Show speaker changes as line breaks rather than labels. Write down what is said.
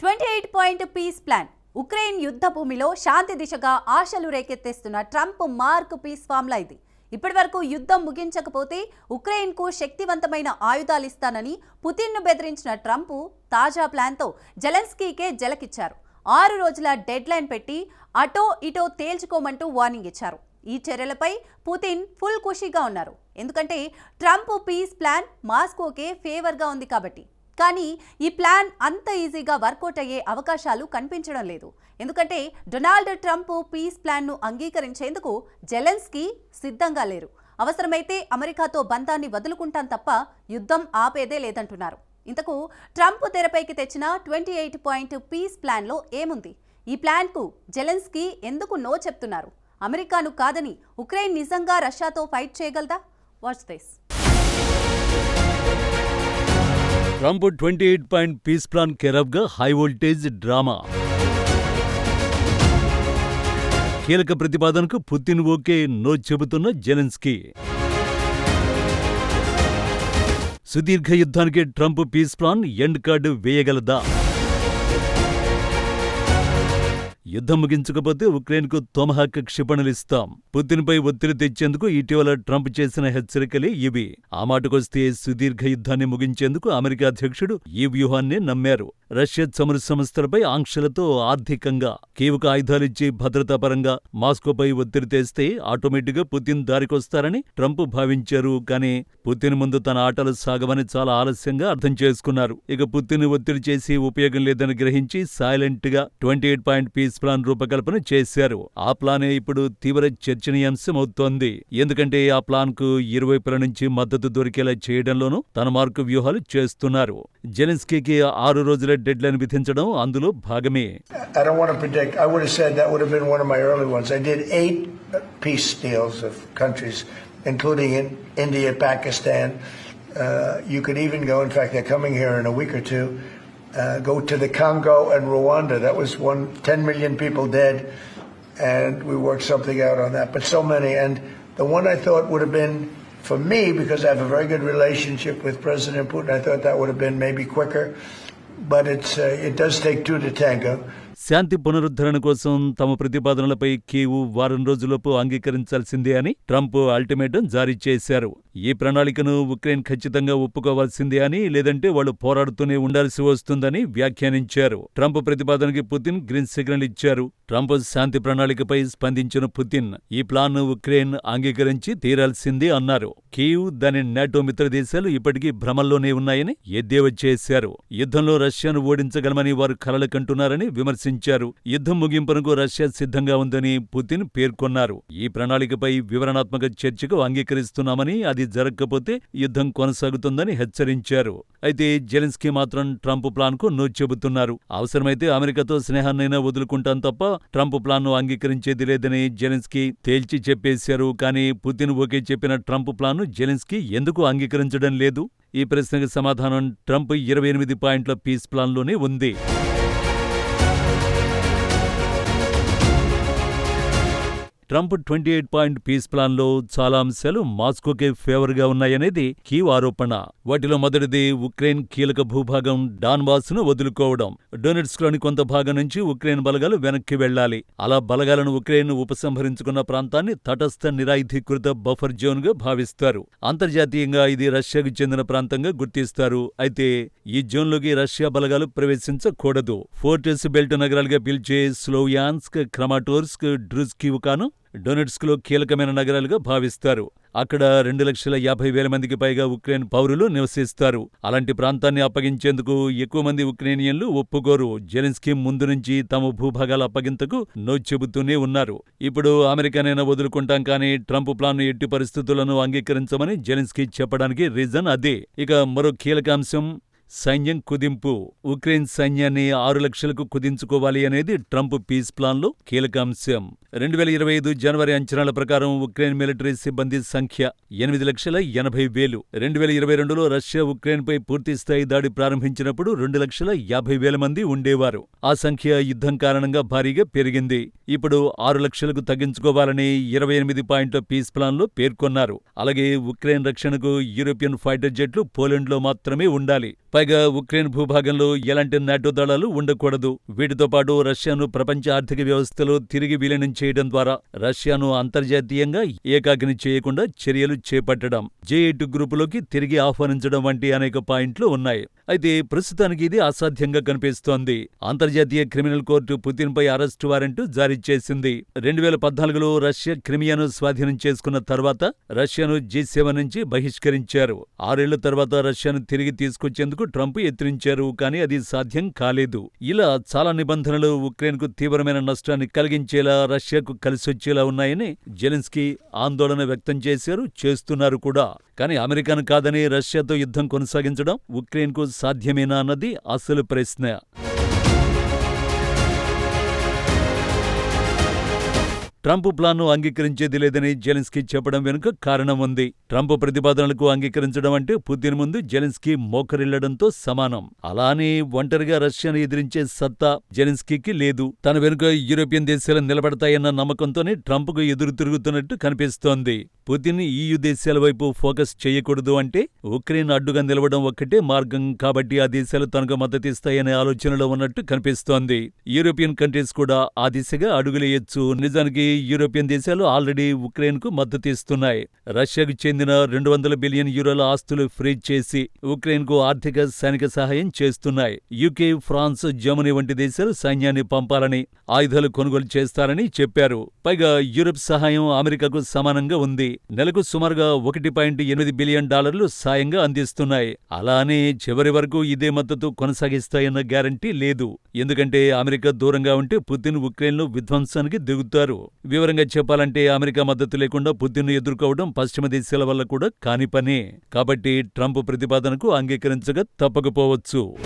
Twenty eight point peace plan. Ukraine యుద్ధ భూమిలో శాంతి దిశగా ఆశలు రేకెత్తేస్తున్న ట్రంప్ మార్క్ పీస్ ఫామ్లా ఇది. ఇప్పటివరకు యుద్ధం ముగించకపోతే ఉక్రెయిన్కు శక్తివంతమైన ఆయుధాలు ఇస్తానని పుతిన్ను బెదిరించిన ట్రంప్ తాజా ప్లాన్తో జెలెన్స్కీకే జలకిచ్చారు. ఆరు రోజుల డెడ్ లైన్ పెట్టి అటో ఇటో తేల్చుకోమంటూ వార్నింగ్ ఇచ్చారు. ఈ చర్యలపై పుతిన్ ఫుల్ ఖుషీగా ఉన్నారు. ఎందుకంటే ట్రంప్ పీస్ ప్లాన్ మాస్కోకే ఫేవర్గా ఉంది కాబట్టి. కానీ ఈ ప్లాన్ అంత ఈజీగా వర్కౌట్ అయ్యే అవకాశాలు కనిపించడం లేదు. ఎందుకంటే డొనాల్డ్ ట్రంప్ పీస్ ప్లాన్ను అంగీకరించేందుకు జెలెన్స్కీ సిద్ధంగా లేరు. అవసరమైతే అమెరికాతో బంధాన్ని వదులుకుంటాం తప్ప యుద్ధం ఆపేదే లేదంటున్నారు. ఇంతకు ట్రంప్ తెరపైకి తెచ్చిన ట్వంటీ ఎయిట్ పాయింట్ పీస్ ప్లాన్లో ఏముంది? ఈ ప్లాన్కు జెలెన్స్కీ ఎందుకు నో చెప్తున్నారు? అమెరికాను కాదని ఉక్రెయిన్ నిజంగా రష్యాతో ఫైట్ చేయగలదా? What's this
Trump twenty eight point peace plan కెరబ్గా high voltage drama. కీలక ప్రతిపాదనకు పుతిన్ ఓకే నో చెబుతున్న జెలెన్స్కీ. సుదీర్ఘ యుద్ధానికి Trump peace plan end card వేయగలదా? యుద్ధం ముగించకపోతే ఉక్రెయిన్కు తొమహాక్ క్షిపణులిస్తాం పుతిన్పై ఒత్తిడి తెచ్చేందుకు ఇటీవల ట్రంప్ చేసిన హెచ్చరికలే ఇవి. ఆ మాటకొస్తే సుదీర్ఘ యుద్ధాన్ని ముగించేందుకు అమెరికా అధ్యక్షుడు ఈ వ్యూహాన్ని నమ్మారు. రష్యా చమురు సంస్థలపై ఆంక్షలతో ఆర్థికంగా కీవుకు ఆయుధాలిచ్చి భద్రతాపరంగా మాస్కోపై ఒత్తిడి తెస్తే ఆటోమేటిక్గా పుతిన్ దారికొస్తారని ట్రంప్ భావించారు. కానీ పుతిన్ ముందు తన ఆటలు సాగవని చాలా ఆలస్యంగా అర్థం చేసుకున్నారు. ఇక పుతిన్ ఒత్తిడి చేసి ఉపయోగం లేదని గ్రహించి సైలెంట్గా twenty eight point peace plan రూపకల్పన చేశారు ఆ ప్లానే ఇప్పుడు తీవ్ర చర్చనీయాంశం అవుతోంది ఎందుకంటే ఆ ప్లాన్కు ఇరువైపుల నుంచి మద్దతు దొరికేలా చేయడంలోనూ తన మార్కు వ్యూహాలు చేస్తున్నారు జెలెన్స్కీకి ఆరు రోజుల డెడ్ లైన్ విధించడం అందులో భాగమే
including in India, Pakistan. Uh, you could even go, in fact, they're coming here in a week or two. Uh, go to the Congo and Rwanda. That was one, 10 million people dead, and we worked something out on that. But so many, and the one I thought would have been for me because I have a very good relationship with President Putin. I thought that would have been maybe quicker, but it's uh, it does take two to tango.
శాంతి పునరుద్ధరణ కోసం తమ ప్రతిపాదనలపై కీవు వారం రోజులపు అంగీకరించాల్సిందే అని Trump ultimatum జారీ చేశారు. ఈ ప్రణాళికను Ukraine ఖచ్చితంగా ఒప్పుకోవాల్సిందే అని లేదంటే వాళ్ళు పోరాడుతూనే ఉండాల్సి వస్తుందని వ్యాఖ్యానించారు. ట్రంప్ ప్రతిపాదనకి పుతిన్ గ్రీన్ సిగ్నల్ ఇచ్చారు. ట్రంప్ శాంతి ప్రణాళికపై స్పందించిన పుతిన్ ఈ ప్లాన్ ఉక్రెయిన్ అంగీకరించి తీరాల్సిందే అన్నారు. కీవ్ దాని నాటో మిత్ర దేశాలు ఇప్పటికీ భ్రమల్లోనే ఉన్నాయని ఎద్దేవా చేశారు? యుద్ధంలో రష్యాను ఓడించగలమని వారు కలలు కంటున్నారని విమర్శించారు. యుద్ధం ముగింపునకు రష్యా సిద్ధంగా ఉందని పుతిన్ పేర్కొన్నారు. ఈ ప్రణాళికపై వివరణాత్మక చర్చకు అంగీకరిస్తున్నామని అది జరగకపోతే యుద్ధం కొనసాగుతుందని హెచ్చరించారు. అయితే జెలెన్స్కీ మాత్రం ట్రంప్ ప్లాన్కు నో చెబుతున్నారు. అవసరమైతే అమెరికాతో స్నేహాన్నైనా వదులుకుంటాం తప్ప ట్రంప్ ప్లాన్ను అంగీకరించేది లేదని జెలెన్స్కీ తేల్చి చెప్పేశారు. కానీ పుతిన్ ఓకే చెప్పిన ట్రంప్ ప్రతిపాదనను జెలెన్స్కీ ఎందుకు అంగీకరించడం లేదు? ఈ ప్రశ్నకు సమాధానం ట్రంప్ ఇరవై ఎనిమిది పాయింట్ల పీస్ ప్లాన్లోనే ఉంది. Trump twenty eight point peace ప్లాన్లో చాలా అంశాలు మాస్కోకే ఫేవర్గా ఉన్నాయనేది కీవ్ ఆరోపణ. వాటిలో మొదటిది ఉక్రెయిన్ కీలక భూభాగం డాన్బాస్ను వదులుకోవడం. డొనెట్స్లోని కొంత భాగం నుంచి ఉక్రెయిన్ బలగాలు వెనక్కి వెళ్ళాలి అలా బలగాలను ఉక్రెయిన్ ఉపసంహరించుకున్న ప్రాంతాన్ని తటస్థ నిరాయుధీకృత బఫర్ జోన్గా భావిస్తారు. అంతర్జాతీయంగా ఇది రష్యాకు చెందిన ప్రాంతంగా గుర్తిస్తారు. అయితే ఈ జోన్లోకి రష్యా బలగాలు ప్రవేశించకూడదు. ఫోర్టెస్ బెల్ట్ నగరాలుగా పిలిచే స్లోయాన్స్క్ క్రమాటోర్స్క్ డ్రుజ్కివ్కాను డొనెట్స్క్లో కీలకమైన నగరాలుగా భావిస్తారు. అక్కడ రెండు లక్షల యాభై వేల మందికి పైగా ఉక్రెయిన్ పౌరులు నివసిస్తారు. అలాంటి ప్రాంతాన్ని అప్పగించేందుకు ఎక్కువ మంది ఉక్రేనియన్లు ఒప్పుకోరు. జెలెన్స్కీ ముందు నుంచి తమ భూభాగాల అప్పగింతకు నో చెబుతూనే ఉన్నారు. ఇప్పుడు అమెరికానైనా వదులుకుంటాం కానీ ట్రంప్ ప్లాన్ ఎట్టి పరిస్థితులను అంగీకరించమని జెలెన్స్కీ చెప్పడానికి రీజన్ అదే. ఇక మరో కీలక అంశం సైన్యం కుదింపు. ఉక్రెయిన్ సైన్యాన్ని ఆరు లక్షలకు కుదించుకోవాలి అనేది ట్రంప్ పీస్ ప్లాన్లో కీలక అంశం. రెండు వేల ఇరవై ఐదు జనవరి అంచనాల ప్రకారం ఉక్రెయిన్ మిలిటరీ సిబ్బంది సంఖ్య ఎనిమిది లక్షల ఎనభై వేలు. రెండు వేల ఇరవై రెండులో రష్యా ఉక్రెయిన్పై పూర్తిస్థాయి దాడి ప్రారంభించినప్పుడు రెండు లక్షల యాభై వేల మంది ఉండేవారు. ఆ సంఖ్య యుద్ధం కారణంగా భారీగా పెరిగింది. ఇప్పుడు ఆరు లక్షలకు తగ్గించుకోవాలని ఇరవై ఎనిమిది పాయింట్ల పీస్ ప్లాన్లో పేర్కొన్నారు. అలాగే ఉక్రెయిన్ రక్షణకు యూరోపియన్ ఫైటర్ జెట్లు పోలాండ్లో మాత్రమే ఉండాలి. పైగా ఉక్రెయిన్ భూభాగంలో ఎలాంటి నాటో దళాలు ఉండకూడదు. వీటితో పాటు రష్యాను ప్రపంచ ఆర్థిక వ్యవస్థలో తిరిగి విలీనం చేయడం ద్వారా రష్యాను అంతర్జాతీయంగా ఏకాగ్ని చేయకుండా చర్యలు చేపట్టడం. జే ఎయిట్ గ్రూపులోకి తిరిగి ఆహ్వానించడం వంటి అనేక పాయింట్లు ఉన్నాయి. అయితే ప్రస్తుతానికి ఇది అసాధ్యంగా కనిపిస్తోంది. అంతర్జాతీయ క్రిమినల్ కోర్టు పుతిన్పై అరెస్టు వారెంట్ జారీ చేసింది. రెండు వేల పద్నాలుగులో రష్యా క్రిమియాను స్వాధీనం చేసుకున్న తర్వాత రష్యాను జీ సెవెన్ నుంచి బహిష్కరించారు. ఆరేళ్ళ తర్వాత రష్యాను తిరిగి తీసుకొచ్చేందుకు ట్రంప్ యత్నించారు కానీ అది సాధ్యం కాలేదు. ఇలా చాలా నిబంధనలు ఉక్రెయిన్కు తీవ్రమైన నష్టాన్ని కలిగించేలా రష్యాకు కలిసొచ్చేలా ఉన్నాయని జెలెన్స్కీ ఆందోళన వ్యక్తం చేశారు చేస్తున్నారు కూడా. కానీ అమెరికాను కాదని రష్యాతో యుద్ధం కొనసాగించడం ఉక్రెయిన్కు సాధ్యమేనా అన్నది అసలు ప్రశ్న. ట్రంప్ ప్లాన్ను అంగీకరించేది లేదని జెలెన్స్కీ చెప్పడం వెనుక కారణం ఉంది. ట్రంప్ ప్రతిపాదనలకు అంగీకరించడం అంటే పుతిన్ ముందు జెలెన్స్కీ మోకరిల్లడంతో సమానం. అలానే ఒంటరిగా రష్యాను ఎదిరించే సత్తా జెలెన్స్కీకి లేదు. తన వెనుక యూరోపియన్ దేశాలు నిలబడతాయన్న నమ్మకంతోనే ట్రంప్కు ఎదురు తిరుగుతున్నట్టు కనిపిస్తోంది. పుతిన్ ఈయు దేశాల వైపు ఫోకస్ చేయకూడదు అంటే ఉక్రెయిన్ అడ్డుగా నిలవడం ఒక్కటే మార్గం కాబట్టి ఆ దేశాలు తనకు మద్దతిస్తాయనే ఆలోచనలో ఉన్నట్టు కనిపిస్తోంది. యూరోపియన్ కంట్రీస్ కూడా ఆ దిశగా అడుగులేయొచ్చు నిజానికి యూరోపియన్ దేశాలు ఆల్రెడీ ఉక్రెయిన్కు మద్దతు ఇస్తున్నాయి. రష్యాకు చెందిన రెండు వందల బిలియన్ యూరోల ఆస్తులు ఫ్రీజ్ చేసి ఉక్రెయిన్కు ఆర్థిక సైనిక సహాయం చేస్తున్నాయి. యూకే ఫ్రాన్స్ జర్మనీ వంటి దేశాలు సైన్యాన్ని పంపాలని ఆయుధాలు కొనుగోలు చేస్తారని చెప్పారు. పైగా యూరప్ సహాయం అమెరికాకు సమానంగా ఉంది. నెలకు సుమారుగా ఒకటి పాయింట్ ఎనిమిది బిలియన్ డాలర్లు సాయంగా అందిస్తున్నాయి. అలానే చివరి వరకు ఇదే మద్దతు కొనసాగిస్తాయన్న గ్యారంటీ లేదు. ఎందుకంటే అమెరికా దూరంగా ఉంటే పుతిన్ ఉక్రెయిన్లో విధ్వంసానికి దిగుతారు. వివరంగా చెప్పాలంటే అమెరికా మద్దతు లేకుండా పుతిన్ను ఎదుర్కోవడం పశ్చిమ దేశాల వల్ల కూడా కాని పనే. కాబట్టి ట్రంప్ ప్రతిపాదనకు అంగీకరించక తప్పకపోవచ్చు.